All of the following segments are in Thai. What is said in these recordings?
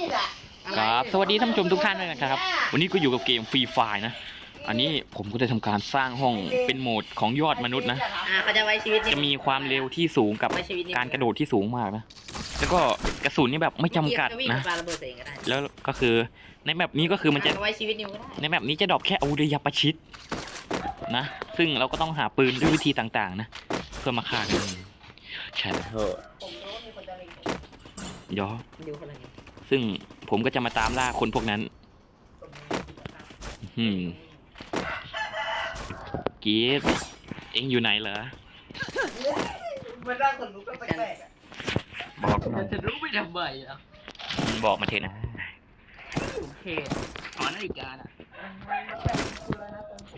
อีกอะครับสวัสดีท่านผู้ชมทุกท่านด้วยนะครับ วันนี้ก็อยู่กับเกมฟรีไฟนะ อันนี้ผมก็จะทำการสร้างห้องเป็นโหมดของยอดมนุษย์นะอ่าเขาจะไว้ชีวิตจะมีความเร็วที่สูงกับไว้ชีวิตนี่การกระโดดที่สูงมากนะ แล้วก็กระสุนนี่แบบไม่จำกัดวิ่งนะปาระเบิดใส่เองก็ได้แล้วก็คือในแมปนี้ก็คือมันจะอ่าไว้ชีวิตนิวก็ได้ในแมปนี้จะดรอปแค่อาวุธระยะประชิดนะ ซึ่งเราก็ต้องหาปืนด้วยวิธีต่างๆ นะเพื่อมาฆ่ากันใช่แล้วผมรู้ว่ามีคนจะเล็งผมยอดูคนละนี้ ซึ่งผมก็จะมาตามล่าคนพวกนั้นอืมกีฟเอ็งอยู่ไหนเหรอ มันน่าขนลุกก็แปลกๆอะบอกหน่อยจะรู้ไม่ทำไมอะบอกมาเถอะนะ โอเคขอนาฬิกาอะ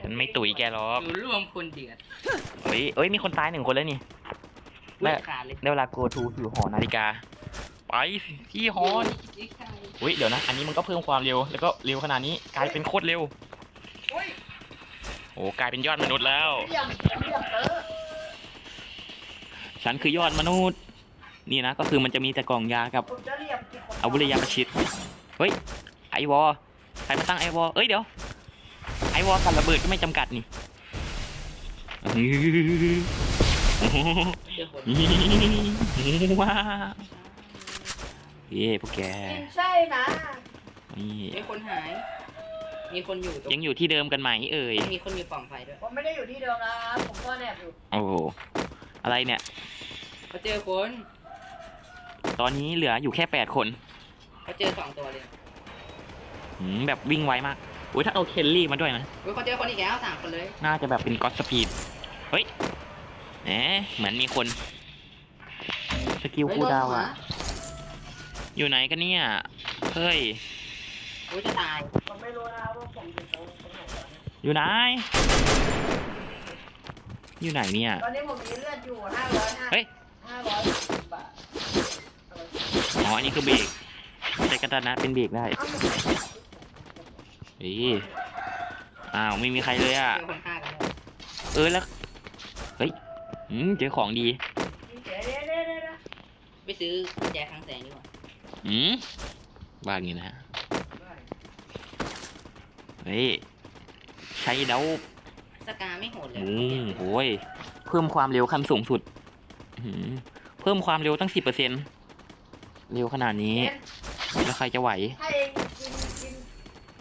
ฉันไม่ตุ๋ยแกหรอกอยู่ร่วมคนเดือดเฮ้ยเอ้ย มีคนตายหนึ่งคนแล้วนี่เลือดขาดเลย ได้เวลา go to อยู่หอนาฬิกา ไปสิที่หอนี่เฮ้ยเดี๋ยวนะ อันนี้มันก็เพิ่มความเร็ว แล้วก็เร็วขนาดนี้กลายเป็นโคตรเร็วโอ้ยโอ้กลายเป็นยอดมนุษย์แล้วเรียมเรียมเตอร์ฉันคือยอดมนุษย์ นี่นะก็คือมันจะมีแต่กล่องยากับผมจะเรียมกี่คนอาวุธระยะประชิด เฮ้ยไอวอลใครมาตั้งไอวอลเอ้ยเดี๋ยวไอวอลกับระเบิดก็ไม่จำกัดนี่โอ้โหเจอคนว้าว เย้พวกแกใช่นะนี่มีคนหาย มีคนอยู่ตรงยังอยู่ที่เดิมกันไหมเอ่ยมีคนอยู่ปล่องไฟด้วย ผมไม่ได้อยู่ที่เดิมนะครับผมก็แนบอยู่โอ้โหอะไรเนี่ย เขาเจอคนตอนนี้เหลืออยู่แค่แปดคนเขาเจอสองตัวเลยหืมแบบวิ่งไวมากอุ้ยถ้าเอาเคลลี่มาด้วยนะเฮ้ยเขาเจอคนอีกแล้วสามคนเลย น่าจะแบบเป็นก็อตสปีดเฮ้ยแหมเหมือนมีคนสกิลเฮ้ยคูลดาวโนอะ อยู่ไหนกันเนี่ย เฮ้ยโอ้ยจะตายผมไม่รู้นะครับว่าผมอยู่ตรงตรงไหนตอนนี้อยู่ไหน อยู่ไหนเนี่ย ตอนนี้ผมมีเลือดอยู่ห้าร้อยห้าเฮ้ย ห้าร้อยบาทอ๋อ อันนี้คือเบรกใช้กระดานนะเป็นเบรกได้เอ้าเฮ้ยอ้าว ไม่มีใครเลยอะเจอคนฆ่ากันเลยเออแล้ว เฮ้ยอืมเจอของดี เดี๋ยวเดี๋ยวเดี๋ยวเดี๋ยวเดี๋ยวไปซื้อกุญแจคลังแสงดีกว่า อืมว่าอย่างงี้นะเฮ้ยใช้เดาสกาไม่โหดเลยอืมโอ้ยเพิ่มความเร็วขั้นสูงสุดอื้อหือเพิ่มความเร็วตั้งสิบเปอร์เซ็นเร็วขนาดนี้ เอ็นแล้วใครจะไหว ถ้าเองกินกิน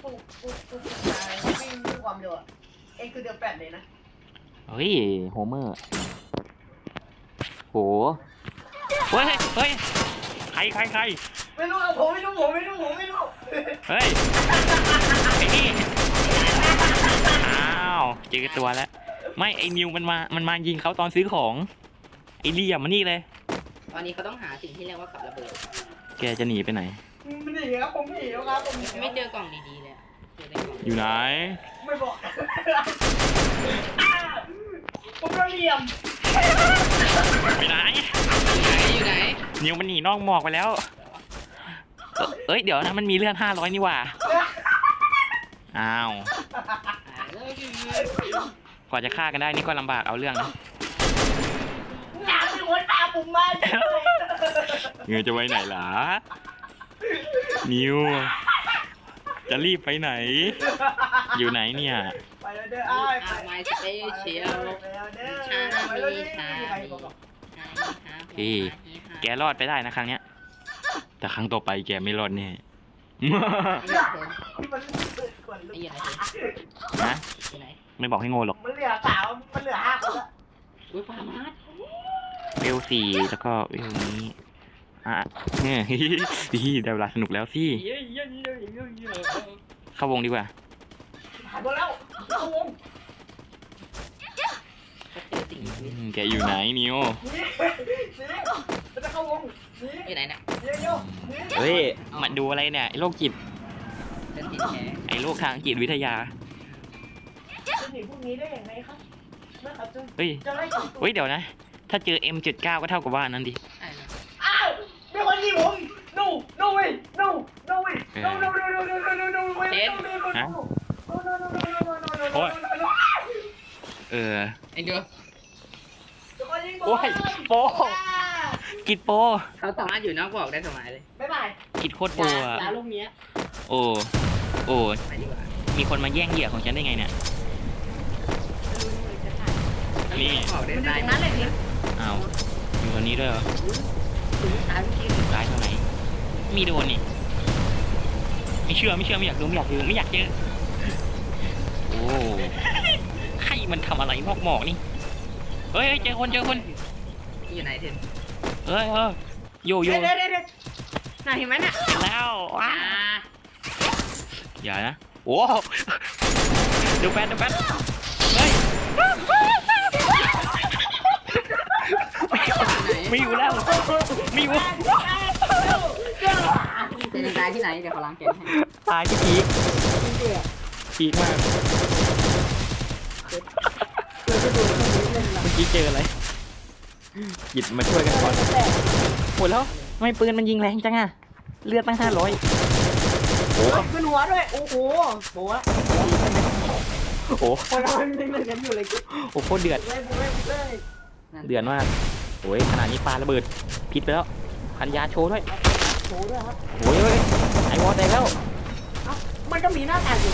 ปลูกปลูกปลูกมาวิ่งด้วยความเร็วอะเองคือเดือดแปดเลยนะเฮ้ย โฮเมอร์ โห เฮ้ย เฮ้ย ใครใครใคร ไม่รู้อะผมไม่รู้ผมไม่รู้ผมไม่รู้เฮ้ยไอ้นี่อ้าวเจอตัวแล้ว ไม่ไอ้นิวมันมา มันมายิงเขาตอนซื้อของไอ้เลี่ยมมานี่เลย ตอนนี้เขาต้องหาสิ่งที่เรียกว่ากับระเบิด แกจะหนีไปไหนมันหนีครับผมหนีแล้วครับผมหนีไม่เจอกล่องดีๆเลยอะเจอได้กล่องอยู่ไหน ไม่บอกผมโดนเหลี่ยมไปไหนอยู่ไหน นิวมันหนีนอกหมอกไปแล้วเอ้ย เอ้ยเดี๋ยวนะมันมีเลือดห้าร้อยนี่หว่าอ้าวอ่าเลิกอยู่กว่าจะฆ่ากันได้นี่ก็ลำบากเอาเรื่องนะหนามีคนตามผมมาจังเลยเงยจะไปไหนล่ะนิว จะรีบไปไหน อยู่ไหนเนี่ย ไปแล้วเด้ออ้ายไปอาไมสเปเชียลไปแล้วเด้อชาไปแล้วมีเด้อชาใครบอกบอกพี่แกรอดไปได้นะครั้งเนี้ย แต่ครั้งต่อไปแกไม่รอดแน่ที่มันเปิดก่อนลูไอ้กอยู่ไหนนะอยู่ไหนไม่บอกให้โง่หรอก มันเหลือสาวมันเหลือห้าคนละอุ้ยฟาร์มาสเวลสี่แล้วก็เวลนี้ อะเนี่ยได้เวลาสนุกแล้วสิ เย้เย้เย้เย้เย้เข้าวงดีกว่าหายหมดแล้วเข้าวง เขาเจอสิ่งมีชีวิตอืมแกอยู่ไหนนิวนี่นี่มันจะเข้าวงนี่อยู่ไหนเนี่ยเดี๋ยวเดี๋ยวนี่เฮ้ยมาดูอะไรเนี่ยไอ้โรคจิตฉันติดแขนไอ้โรคทางจิตวิทยาจะหนีพวกนี้ได้อย่างไรครับเมื่อเขาจะเฮ้ยจะไล่จับตัวเฮ้ยเดี๋ยวนะ ถ้าเจอ M79 ก็เท่ากับว่านั้นดิไอ้เนี่ยอ้าวมีคนยิงผม no no way no no way no no no no no no no no way no no no no no no no no no no no no โอ้ย no no เออไอ้ เดือมีคนยิงผมโอ้ยโปอ่ากิดโปเขาสามารถอยู่นอกบอกได้สบายเลยบ๊ายบายกิดโคตรโปรอะร้านลูกเนี้ยโอ้โอ้ไปดีกว่ามีคนมาแย่งเหยื่อของฉันได้ไงเนี่ยนี่ออกมันได้อยู่ได้ตรงนั้นเลยพี่อ้าวอยู่ตรงนี้ด้วยเหรอถึงตายเมื่อกี้ร้ายเท่าไหนมีโดนนี่ไม่เชื่อไม่เชื่อไม่อยากรู้ไม่อยากรู้ไม่อยากเจอโอ้ใคร มันทำอะไรมอกหมอกนี่ เฮ้ยเฮ้ยเจอคนเจอคนอยู่ไหนเทนเฮ้ยเฮ้ยโยโย่เดี๋ยวเดี๋ยวเดี๋ยวน่าเห็นไหมน่ะแล้วว้าอย่านะโอ้ดูแฟนดูแฟนเฮ้ยไม่อยู่แล้วไม่อยู่เทนตายที่ไหนเดี๋ยวเขาล้างแกนให้ตายที่พีคพีคมาก เมื่อกี้เจออะไร หยิบมาช่วยกันก่อนโหแล้วทำไม่ปืนมันยิงแรงจังอะเลือดตั้งห้าร้อยโอ้ขึ้นหัวด้วย โอ้โหโบ้โหคนเราไม่เหมือนกันอยู่เลยกิ๊บโอ้โหโคตรเดือด เลยเลยเลยเดือดมากโอ้ยขนาดนี้ปลาระเบิดพิษไปแล้วพันยาโชว์ด้วยโบ้ด้วยครับโอ้ยเฮ้ยไอวอลแตกแล้ว มันก็มีหน้าต่างอยู่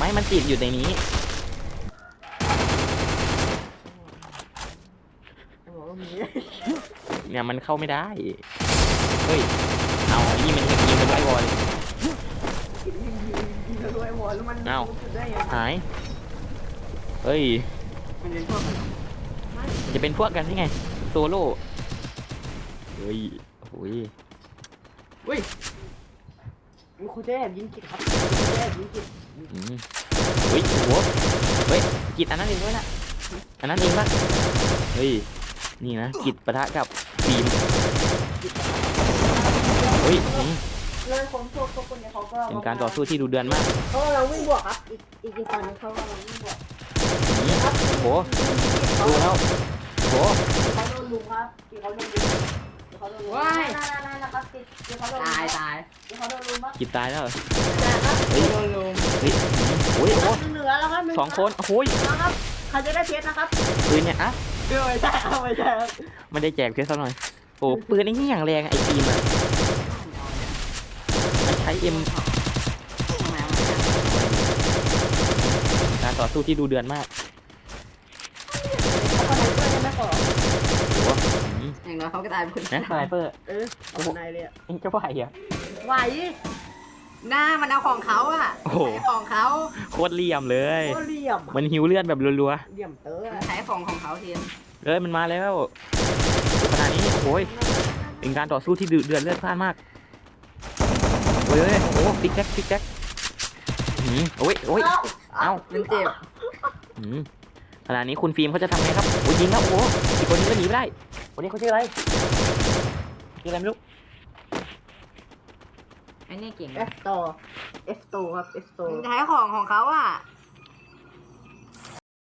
ไม่มันติดอยู่ในนี้โอ้โหมีเนี่ยมันเข้าไม่ได้ เฮ้ย เอาไอ้นี่มันยิงเป็นไอวอลด้วยหัวแล้วมันอ้าว ได้ยังหาย เฮ้ย มันเป็นพวกมันจะเป็นพวกกันได้ไง โซโล่ เฮ้ยโอ้ยอุ้ยคุณจะแอบยิงกิดครับคุณจะแอบยิงกิดอืม เฮ้ยโอ้โหเฮ้ยกิดอันนั้นเองด้วยนะอันนั้นเองปะเฮ้ยนี่นะกิดปะทะกับฟิล์มเฮ้ยอืมเลยคนพวกพวกคนเนี้ยเขาก็เป็นการต่อสู้ที่ดูเดือนมากเขากำลังวิ่งบวกครับอีกอีกอีกฝั่งนึงเขากำลังวิ่งบวกอืมครับโอ้โหดูแล้วโอ้โหเขาโดนลุมครับที่เขาโดนลุมที่ เขาโดนลุมนั่นนั่นนั่นนะครับที่ที่เขาโดนลุมตายตายที่เขาโดนลุมครับกิดตายแล้วเหรอครับเฮ้ยโดนลุมเฮ้ยโอ้ยโอ้โหเหลือแล้วครับสองคนโอ้ยนะครับใครจะได้เพชรนะครับปืนเนี่ยอะไม่ใช่ครับไม่ใช่ครับไม่ได้แจกเพชรสักหน่อยโอ้ปืนไอ้นี่อย่างแรงอะไอ้ฟิล์มอะมันใช้เอ็มทำไมการต่อสู้ที่ดูเดือนมากเขาคนไหนช่วยยังไม่ขอโอ้โห อืมอย่างน้อยเขาก็ตายเป็นคนนะสไนเปอร์เออเอาคนไหนเลยอะเอ็งจะไหวเหรอะ ไหวหน้ามันเอาของเขาอะโอ้โห ใช้ของเขาโคตรเหลี่ยมเลย โคตรเหลี่ยมอะมันหิวเลือดแบบรัวเหลี่ยมเต๋อมันใช้ของของเขาเทนๆเลยมันมาแล้วขนาดนี้โอ้ยเป็นการต่อสู้ที่ดุเดือดเลือดพล่านมากโอ้ยเฮ้ยโอ้โหฟิกแจ็คฟิกแจ็คอืมโอ้ยโอ้ยเอ้า มันเจ็บ อืมขณะนี้คุณฟิล์มเขาจะทำไงครับ โอ้ยยิงแล้วโอ้โหอีกคนนี้ก็หนีไม่ได้ คนนี้เขาชื่ออะไรชื่ออะไรไม่รู้ไอ้นี่เก่งเอฟโตเอฟโตครับเอฟโตมันใช้ของของเขาอะ